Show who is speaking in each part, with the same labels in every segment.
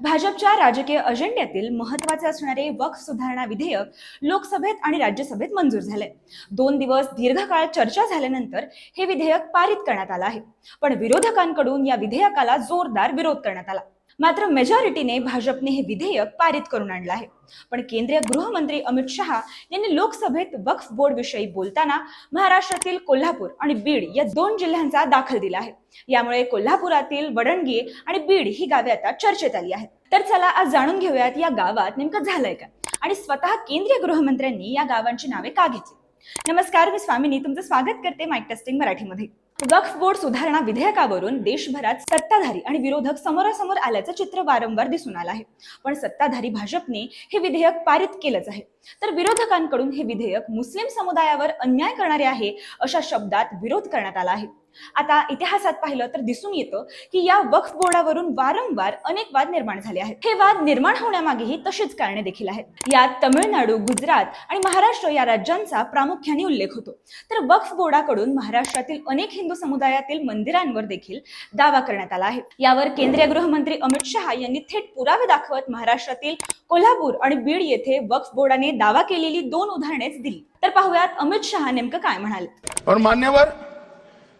Speaker 1: भाजपच्या राजकीय अजेंड्यातील महत्त्वाचे असणारे वक्फ सुधारणा विधेयक लोकसभेत आणि राज्यसभेत मंजूर झाले दोन दिवस दीर्घकाळ चर्चा झाल्यानंतर हे विधेयक पारित करण्यात आलं आहे. पण विरोधकांकडून या विधेयकाला जोरदार विरोध करण्यात आला. मात्र मेजॉरिटीने भाजपने हे विधेयक पारित करून आणलं आहे. पण केंद्रीय गृहमंत्री अमित शहा यांनी लोकसभेत वक्फ बोर्ड विषयी बोलताना महाराष्ट्रातील कोल्हापूर आणि बीड या दोन जिल्ह्यांचा दाखल दिला आहे. यामुळे कोल्हापुरातील वडणगी आणि बीड ही गावे आता चर्चेत आली आहेत. तर चला आज जाणून घेऊयात या गावात नेमकं झालंय का आणि स्वतः केंद्रीय गृहमंत्र्यांनी या गावांची नावे का घेतली? नमस्कार मी स्वामिनी. तुमचं स्वागत करते माईक टेस्टिंग मराठीमध्ये. वक्फ बोर्ड सुधारणा विधेयकावरून देशभरात सत्ताधारी आणि विरोधक समोरासमोर आल्याचं चित्र वारंवार दिसून आलं आहे. पण सत्ताधारी भाजपने हे विधेयक पारित केलंच आहे. तर विरोधकांकडून हे विधेयक मुस्लिम समुदायावर अन्याय करणारे आहे अशा शब्दात विरोध करण्यात आला आहे. आता इतिहासात पाहिलं तर दिसून येतं की या वक्फ बोर्डावरून वारंवार अनेक वाद निर्माण झाले आहेत. हे वाद निर्माण होण्यामागेही तशीच कारणे देखील आहेत. यात तमिळनाडू गुजरात आणि महाराष्ट्र या राज्यांचा प्रामुख्याने उल्लेख होतो. तर वक्फ बोर्डाकडून महाराष्ट्रातील अनेक हिंदू समुदायातील मंदिरांवर देखील दावा करण्यात आला आहे. यावर केंद्रीय गृहमंत्री अमित शहा यांनी थेट पुरावे दाखवत महाराष्ट्रातील कोल्हापूर आणि बीड येथे वक्फ बोर्डाने दावा केलेली दोन उदाहरणेच दिली. तर पाहूयात अमित शहा नेमकं काय म्हणाले?
Speaker 2: और मान्यवर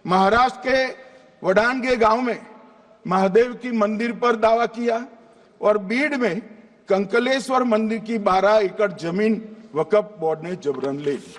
Speaker 2: महाराष्ट्र के वडानगे गांव में महादेव की मंदिर पर दावा किया और बीड में कंकलेश्वर मंदिर की 12 एकड़ जमीन वकफ बोर्ड ने जबरन ले ली।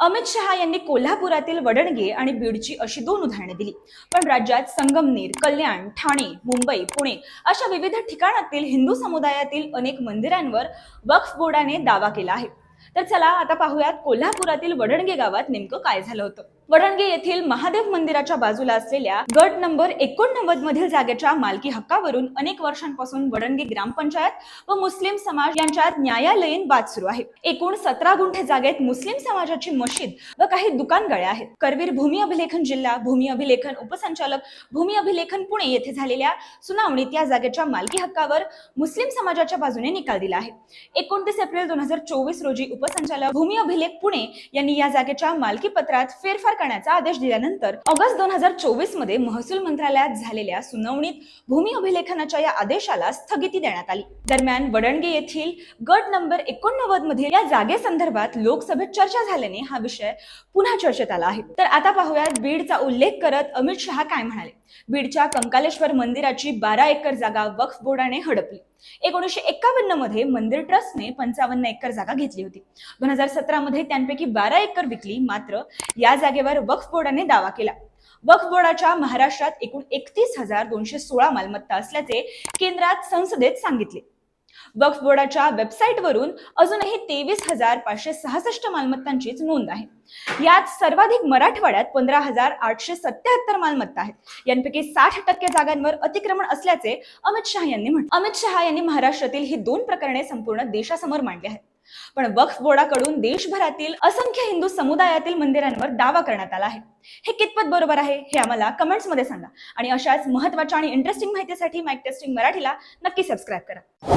Speaker 1: अमित शहा यांनी कोल्हापुरातील वडणगे आणि बीडची अशी दोन उदाहरणे दिली. पण राज्यात संगमनेर कल्याण ठाणे मुंबई पुणे अशा विविध ठिकाणातील हिंदू समुदायातील अनेक मंदिरांवर वक्फ बोर्डाने दावा केला आहे. तर चला आता पाहूयात कोल्हापुरातील वडणगे गावात नेमकं काय झालं होतं. वडणगे येथील महादेव मंदिराच्या बाजूला असलेल्या गट नंबर एकोणनव्वद मधील जागेच्या मालकी हक्कावरून अनेक वर्षांपासून वडणगे ग्रामपंचायत व मुस्लिम समाज यांच्यात न्यायालयीन वाद सुरू आहे. एकूण सतरा गुंठे जागेत मुस्लिम समाजाची मशीद व काही दुकान गळ्या आहेत. करवीर भूमी अभिलेखन जिल्हा भूमी अभिलेखन उपसंचालक भूमी अभिलेखन पुणे येथे झालेल्या सुनावणीत या जागेच्या मालकी हक्कावर मुस्लिम समाजाच्या बाजूने निकाल दिला आहे. एकोणतीस एप्रिल दोन हजार चोवीस रोजी उपसंचालक भूमी अभिलेख पुणे यांनी या जागेच्या मालकी पत्रात फेरफार करण्याचा आदेश दिल्यानंतर ऑगस्ट दोन हजार चोवीसमध्ये महसूल मंत्रालयात झालेल्या सुनावणीत भूमी अभिलेखनाच्या या आदेशाला स्थगिती देण्यात आली. दरम्यान वडणगे येथील गट नंबर एकोणनव्वदमध्ये या जागेसंदर्भात लोकसभेत चर्चा झाल्याने हा विषय पुन्हा चर्चेत आला आहे. तर आता पाहूयात बीडचा उल्लेख करत अमित शहा काय म्हणाले? बीडच्या कंकालेश्वर मंदिराची बारा एकर जागा वक्फ बोर्डाने हडपली. एकोणीसशे एक्कावन्नमध्ये मंदिर ट्रस्टने पंचावन्न एकर जागा घेतली होती. दोन हजार सतरा मध्ये त्यांपैकी बारा एकर विकली मात्र या जागेवर वक्फ बोर्डाने दावा केला. वक्फ बोर्डाच्या महाराष्ट्रात एकूण एकतीस हजार दोनशे सोळा मालमत्ता असल्याचे केंद्रात संसदेत सांगितले. वक्फ बोर्डाच्या वेबसाईटवरून अजूनही तेवीस हजार पाचशे सहासष्ट मालमत्तांचीच नोंद आहे. यात सर्वाधिक मराठवाड्यात पंधरा हजार आठशे सत्याहत्तर मालमत्ता आहेत. यांपैकी साठ टक्के जागांवर अतिक्रमण असल्याचे अमित शहा यांनी म्हटले. अमित शहा यांनी महाराष्ट्रातील ही दोन प्रकरणे संपूर्ण देशासमोर मांडली आहेत. पण वक्फ बोर्डाकडून देशभरातील असंख्य हिंदू समुदायातील मंदिरांवर दावा करण्यात आला आहे. हे कितपत बरोबर आहे हे आम्हाला कमेंट्समध्ये सांगा. आणि अशाच महत्त्वाच्या आणि इंटरेस्टिंग माहितीसाठी माईक टेस्टिंग मराठीला नक्की सबस्क्राईब करा.